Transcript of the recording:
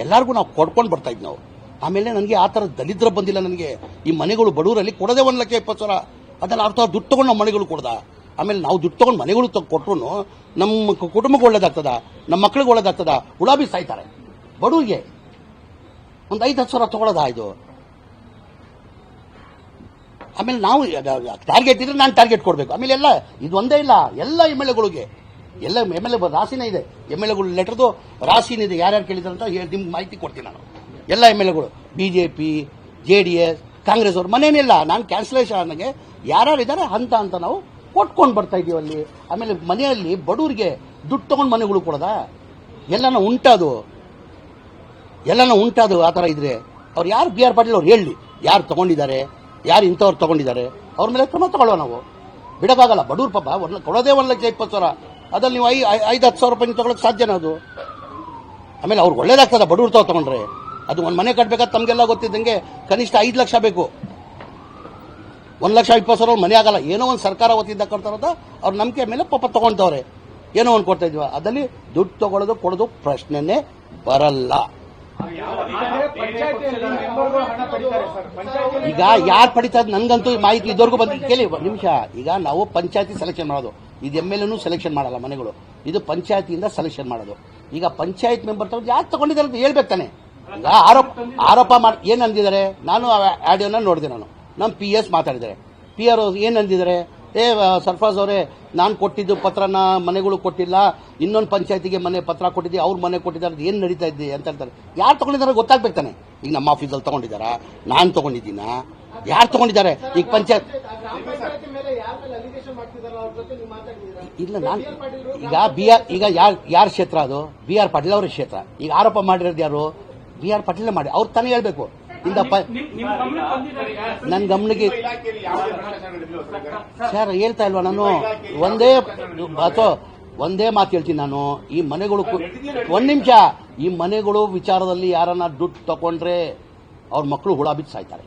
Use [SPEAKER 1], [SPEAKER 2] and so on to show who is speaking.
[SPEAKER 1] ಎಲ್ಲರಿಗೂ ನಾವು ಕೊಡ್ಕೊಂಡು ಬರ್ತಾ ಇದ್ವಿ ನಾವು. ಆಮೇಲೆ ನನಗೆ ಆ ಥರ ದಲಿದ್ರ ಬಂದಿಲ್ಲ ನನಗೆ. ಈ ಮನೆಗಳು ಬಡವರಲ್ಲಿ ಕೊಡದೆ ಒಂದು ಲಕ್ಷ ಇಪ್ಪತ್ತು ಸಾವಿರ. ಅದನ್ನು ಅರ್ಥ ದುಡ್ಡು ತಗೊಂಡು ನಾವು ಮನೆಗಳು ಕೊಡ್ದ. ಆಮೇಲೆ ನಾವು ದುಡ್ಡು ತಗೊಂಡು ಮನೆಗಳು ಕೊಟ್ಟರು ನಮ್ಮ ಕುಟುಂಬಕ್ಕೆ ಒಳ್ಳೇದಾಗ್ತದ, ನಮ್ಮ ಮಕ್ಕಳಿಗೆ ಒಳ್ಳೇದಾಗ್ತದ, ಗುಲಾಬಿ ಸಾಯ್ತಾರೆ. ಬಡವರಿಗೆ ಒಂದು ಐದು, ಹತ್ತು ಸಾವಿರ ತಗೊಳದ ಇದು? ಆಮೇಲೆ ನಾವು ಟಾರ್ಗೆಟ್ ಇದ್ರೆ ನಾನು ಟಾರ್ಗೆಟ್ ಕೊಡಬೇಕು. ಆಮೇಲೆ ಎಲ್ಲ, ಇದು ಒಂದೇ ಇಲ್ಲ, ಎಲ್ಲ ಎಂ ಎಲ್ ಎಗಳಿಗೆ ಎಲ್ಲ ಎಂ ಎಲ್ ಎ ರಾಶಿನೇ ಇದೆ. ಎಂ ಎಲ್ ಎಗಳು ಲೆಟರ್ದು ರಾಸಿನ ಇದೆ ಯಾರ್ಯಾರು ಕೇಳಿದ್ರು ಅಂತ ಹೇಳಿ ನಿಮ್ಗೆ ಮಾಹಿತಿ ಕೊಡ್ತೀನಿ ನಾನು. ಎಲ್ಲ ಎಂ ಎಲ್ ಎಗಳು B J P J D S Congress ಅವರು ಮನೇನಿಲ್ಲ ನಾನು ಕ್ಯಾನ್ಸಲೇಷನ್ ನನಗೆ ಯಾರ್ಯಾರು ಇದ್ದಾರೆ ಹಂತ ಅಂತ ನಾವು ಕೊಟ್ಕೊಂಡು ಬರ್ತಾ ಇದೀವಿ ಅಲ್ಲಿ. ಆಮೇಲೆ ಮನೆಯಲ್ಲಿ ಬಡವರಿಗೆ ದುಡ್ಡು ತಗೊಂಡು ಮನೆಗಳು ಕೊಡೋದಾ? ಎಲ್ಲನ ಉಂಟಾದು. ಎಲ್ಲನ ಉಂಟಾದು ಆ ಥರ ಇದ್ರೆ ಅವ್ರು ಯಾರು ಬಿ ಆರ್ ಪಾಟೀಲ್ ಅವ್ರು ಹೇಳಿ. ಯಾರು ತಗೊಂಡಿದ್ದಾರೆ? ಯಾರು ಇಂಥವ್ರು ತಗೊಂಡಿದ್ದಾರೆ? ಅವ್ರ ಮೇಲೆ ಕ್ರಮ ತಗೊಳ್ಳೋ ನಾವು. ಬಿಡೋಕ್ಕಾಗಲ್ಲ. ಬಡವ್ರ ಪಾಪ, ಒಂದು ಕೊಡೋದೇ ಒಂದು ಲಕ್ಷ ಇಪ್ಪತ್ತು ಸಾವಿರ. ಅದ್ರಲ್ಲಿ ನೀವು ಐ ಐದು ಹತ್ತು ಸಾವಿರ ರೂಪಾಯಿ ತಗೊಳಕ್ ಸಾಧ್ಯನ ಅದು? ಆಮೇಲೆ ಅವ್ರಿಗೆ ಒಳ್ಳೇದಾಗ್ತದೆ, ಬಡವ್ರು ತಾವು ತಗೊಂಡ್ರೆ. ಅದು ಒಂದು ಮನೆ ಕಟ್ಬೇಕಾದ್ರೆ ತಮಗೆಲ್ಲ ಗೊತ್ತಿದ್ದಂಗೆ ಕನಿಷ್ಠ ಐದು ಲಕ್ಷ ಬೇಕು. ಒಂದು ಲಕ್ಷ ಇಪ್ಪತ್ತು ಸಾವಿರ ಮನೆ ಆಗಲ್ಲ. ಏನೋ ಒಂದು ಸರ್ಕಾರ ವತಿಯಿಂದ ಕೊಡ್ತಾರದ ಅವ್ರ ನಂಬಿಕೆ ಮೇಲೆ ಪಾಪ ತಗೊಂತವ್ರೆ. ಏನೋ ಒಂದು ಕೊಡ್ತಾ ಇದ್ವಿ? ಅದಲ್ಲಿ ದುಡ್ಡು ತಗೊಳ್ಳೋದು ಕೊಡೋದು ಪ್ರಶ್ನೆನೇ ಬರಲ್ಲ. ಈಗ ಯಾರು ಪಡಿತಾ ನಂಗಂತೂ ಮಾಹಿತಿ ಇದ್ದವರೆಗೂ ಬಂದ ಕೇಳಿ ನಿಮಿಷ. ಈಗ ನಾವು ಪಂಚಾಯತಿ ಸೆಲೆಕ್ಷನ್ ಮಾಡೋದು. ಇದು ಎಂ ಎಲ್ ಸೆಲೆಕ್ಷನ್ ಮಾಡಲ್ಲ ಮನೆಗಳು. ಇದು ಪಂಚಾಯತಿಯಿಂದ ಸೆಲೆಕ್ಷನ್ ಮಾಡೋದು. ಈಗ ಪಂಚಾಯತ್ ಮೆಂಬರ್ ತಗೊಂಡು ಯಾರು ತಗೊಂಡಿದ್ದಾರೆ ಅಂತ ಹೇಳ್ಬೇಕು ತಾನೆ. ಆರೋಪ ಆರೋಪ ಮಾಡಿ, ಏನು ಅಂದಿದ್ದಾರೆ? ನಾನು ಆಡಿಯೋನ ನೋಡಿದೆ ನಾನು. ನಮ್ಮ ಪಿ ಎಸ್ ಮಾತಾಡಿದ್ದಾರೆ. ಪಿ ಆರ್ ಏನು ಅಂದಿದ್ದಾರೆ? ಏ ಸರ್ಫಾಜ್ ಅವರೇ, ನಾನು ಕೊಟ್ಟಿದ್ದು ಪತ್ರನ ಮನೆಗಳು ಕೊಟ್ಟಿಲ್ಲ. ಇನ್ನೊಂದು ಪಂಚಾಯತಿಗೆ ಮನೆ ಪತ್ರ ಕೊಟ್ಟಿದ್ದೆ, ಅವ್ರ ಮನೆ ಕೊಟ್ಟಿದ್ದಾರೆ ಅದು ಏನು ನಡೀತಾ ಇದೆ ಅಂತ ಹೇಳ್ತಾರೆ. ಯಾರು ತಗೊಂಡಿದ್ದಾರೆ ಗೊತ್ತಾಗ್ಬೇಕು ತಾನೆ. ಈಗ ನಮ್ಮ ಆಫೀಸಲ್ಲಿ ತಗೊಂಡಿದ್ದಾರಾ? ನಾನು ತಗೊಂಡಿದ್ದೀನಾ? ಯಾರು ತಗೊಂಡಿದ್ದಾರೆ? ಈಗ ಪಂಚಾಯತ್ ಇಲ್ಲ, ನಾನು ಈಗ ಬಿ ಆರ್ ಈಗ ಯಾರ್ ಯಾರ ಕ್ಷೇತ್ರ ಅದು? ಬಿ ಆರ್ ಪಾಟೀಲ್ ಅವರ ಕ್ಷೇತ್ರ. ಈಗ ಆರೋಪ ಮಾಡಿರೋದು ಯಾರು? ಬಿ ಆರ್ ಪಾಟೀಲ್ ಮಾಡಿ ಅವ್ರು ತಾನೇ ಹೇಳ್ಬೇಕು. ಇಂದ ನನ್ ನನ್ನ ಗಮನಕ್ಕೆ ಸರ್, ಹೇಳ್ತಾ ಇಲ್ವಾ ನಾನು? ಒಂದೇ ಅಥವಾ ಒಂದೇ ಮಾತು ಹೇಳ್ತೀನಿ ನಾನು. ಈ ಮನೆಗಳು ಒಂದ್ ನಿಮಿಷ. ಈ ಮನೆಗಳು ವಿಚಾರದಲ್ಲಿ ಯಾರನ್ನ ದುಡ್ಡು ತಗೊಂಡ್ರೆ ಅವ್ರ ಮಕ್ಕಳು ಹುಳ ಬಿದ್ದು ಸಾಯ್ತಾರೆ.